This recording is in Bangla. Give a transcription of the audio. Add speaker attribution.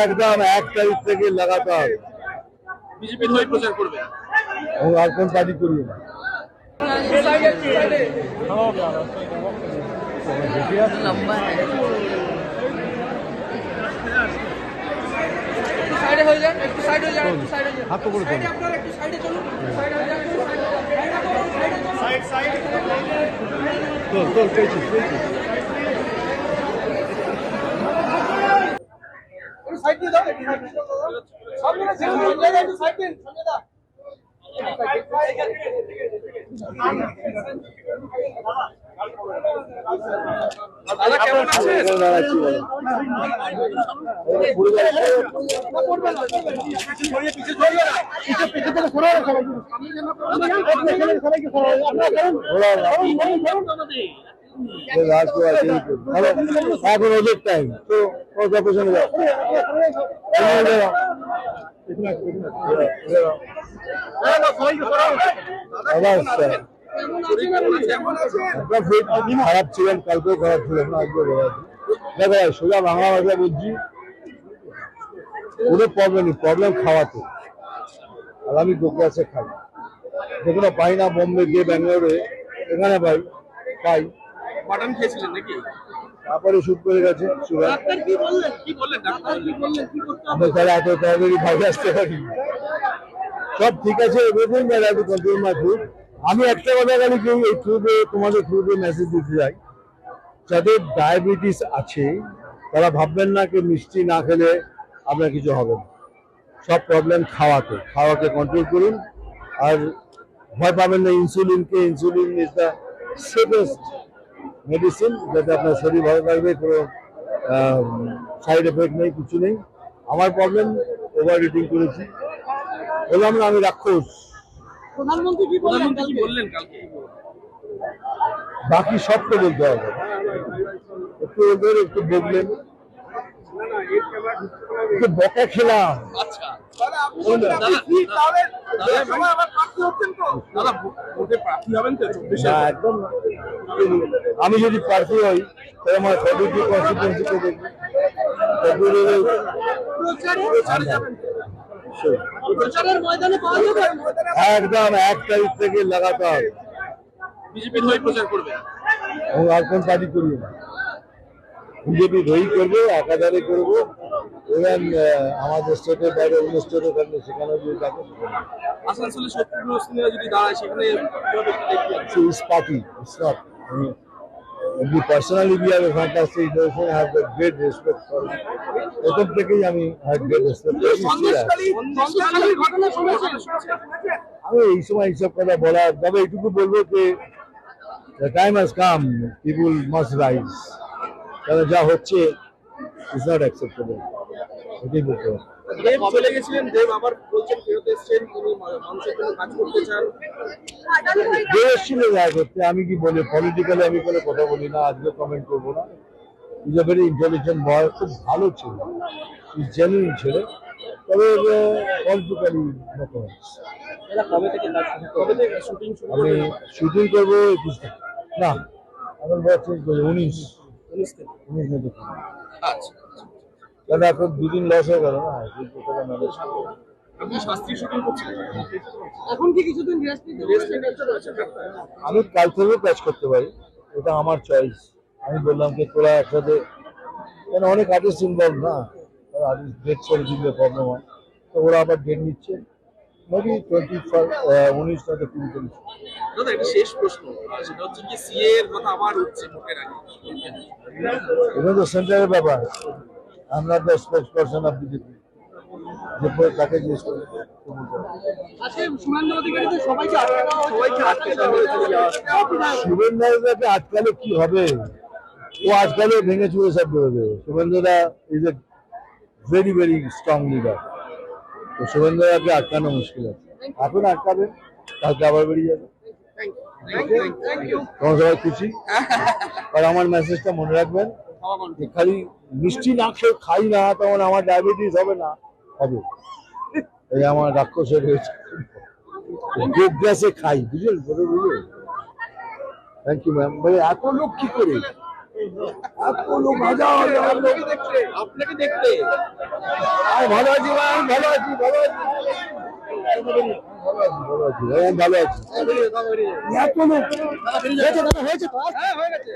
Speaker 1: একদম এক তারিখ থেকে লাগাতার।
Speaker 2: বিজেপির হয়ে প্রচার করবে।
Speaker 1: ও আর কোন পার্টি করি না
Speaker 2: সাইডে হয়ে যান একটু সাইডে হয়ে যান একটু সাইডে হয়ে যান
Speaker 1: হাত তো করে
Speaker 2: সাইডে আপনারা একটু সাইডে চলুন সাইডে হয়ে যান
Speaker 1: চল চল পেয়েছি পেয়েছি
Speaker 2: সাইড দিয়ে দাও একটু সাইড দিয়ে দাও সামনে না সামনে একটু সাইড দিন সঞ্জয় দা দাদা কেমন আছেন
Speaker 1: এখানে দাঁড়াচ্ছি বলো। ये এখন ওদের টাইম তো ওদের পেছনে খারাপ ছিলেন কালকে খারাপ ছিলেন আজকে দেখো সোজা বাংলা ভাষা বলছি কোনো প্রবলেম নেই প্রবলেম খাওয়াতে। আর আমি গোগ্রাসে খাই। যেগুলো পাই না, বোম্বে গিয়ে ব্যাঙ্গালোরে, এখানে পাই পাই।
Speaker 2: খেয়েছিলেন নাকি?
Speaker 1: তারপরে শুট করে গেছে
Speaker 2: ডাক্তার কি বললেন? কি বললেন ডাক্তার? কি বললেন? কি করতে
Speaker 1: আমরা তাহলে এত তাড়াতাড়ি বাইরে আসতে পারি সব ঠিক আছে everything to control my food আমি একটা কথা খালি কেউ এই থ্রুতে তোমাদের থ্রুতে মেসেজ দিতে চাই যাদের ডায়াবেটিস আছে তারা ভাববেন না কি মিষ্টি না খেলে আপনার কিছু হবে না। সব প্রবলেম খাওয়াতে খাওয়াকে কন্ট্রোল করুন। আর ভয় পাবেন না ইনসুলিনকে insulin is the safest medicine যাতে আপনার শরীর ভালো থাকবে কোনো সাইড এফেক্ট নেই কিছু নেই। আমার প্রবলেম ওভার ইটিং করেছি। বললাম না আমি রাক্ষস।
Speaker 2: প্রধানমন্ত্রী কি বললেন কালকে?
Speaker 1: বাকি সব তো বলতে হবে। একটু ওদের একটু বললেন একটু বকা খেলাম।
Speaker 2: আচ্ছা।
Speaker 1: একদম আমি যদি প্রার্থী হই তাহলে আমার ফেব্রুয়ারি দেখবি
Speaker 2: পাওয়া যাবে?
Speaker 1: একদম এক তারিখ থেকে লাগাতার।
Speaker 2: বিজেপির হয়ে প্রচার করবে।
Speaker 1: ও আর কোন পার্টি করি না। বিজেপি রই করব একাধারে করব। এবং আমাদের স্টেটের বাইরে অন্য স্টেটে থাকলে সেখানে যদি থাকে
Speaker 2: আসানসোলে শত্রুঘ্ন সিনহা দাঁড়ায় সেখানে
Speaker 1: great respect for him. প্রথম থেকেই আমি এই সময় এইসব কথা বলার তবে এইটুকু বলব যে time has come people must rise কারণ যা হচ্ছে is not acceptable এটাই বলতে হবে।
Speaker 2: দেব চলে গেছিলেন দেব আবার বলছেন ফেরত এসছেন তিনি মানুষের জন্য কাজ করতে চান।
Speaker 1: দেশ ছিল যা করতে আমি কি বলি পলিটিক্যালি আমি কোনো কথা বলি না আজকে কমেন্ট করব না। Is a very intelligent boy খুব ভালো ছিল ইজ জেনুইন ছিল। তবে পলিটিক্যালি আমি শুটিং করব একুশ না আমার বয়স উনিশ।
Speaker 2: উনিশ
Speaker 1: উনিশ
Speaker 2: আচ্ছা।
Speaker 1: কারণ এখন দুদিন লস হয়ে গেল না? আমি কাল থেকেও কাজ করতে পারি। এটা আমার চয়েস আমি বললাম যে তোরা একসাথে কেন অনেক আর্টিস্ট ইনভলভ না? আর্টিস্ট ডেট করে দিলে প্রবলেম হয়। তো ওরা আবার ডেট নিচ্ছে। মেবি টোয়েন্টি ফাইভ উনিশ কুড়ি চল্লিশ।
Speaker 2: দাদা এটা শেষ প্রশ্ন। সেটা হচ্ছে কি সিএ এর কথা আবার হচ্ছে ভোটের আগে।
Speaker 1: এটা তো সেন্টারের ব্যাপার। আমরা the spokesperson of BJP তাকে জিজ্ঞেস করে তো কি হবে? ও ভেঙে চুরে সব বেরোবে। শুভেন্দ্রদা is a very very strong leader তো শুভেন্দ্রদাকে আটকানো মুশকিল আছে। এখন আটকাবে কালকে আবার বেরিয়ে যাবে। তোমার সবাই খুশি? আর আমার মেসেজটা মনে রাখবেন। খালি মিষ্টি না খেয়ে খাই না তখন আমার ডায়াবেটিস হবে না হবে। এই আমার রাক্ষসের হয়েছে। গোগ্রাসে খাই বুঝলেন? বুঝলেন? থ্যাংক ইউ ম্যাম মানে এত লোক কি করে? এত লোক হাজার হাজার লোক।
Speaker 2: দেখতে আপনাকে দেখতে
Speaker 1: ভালো আছি আমি ভালো আছি ভালো আছি। ভালো আছি
Speaker 2: হয়েছে তো হয়ে গেছে।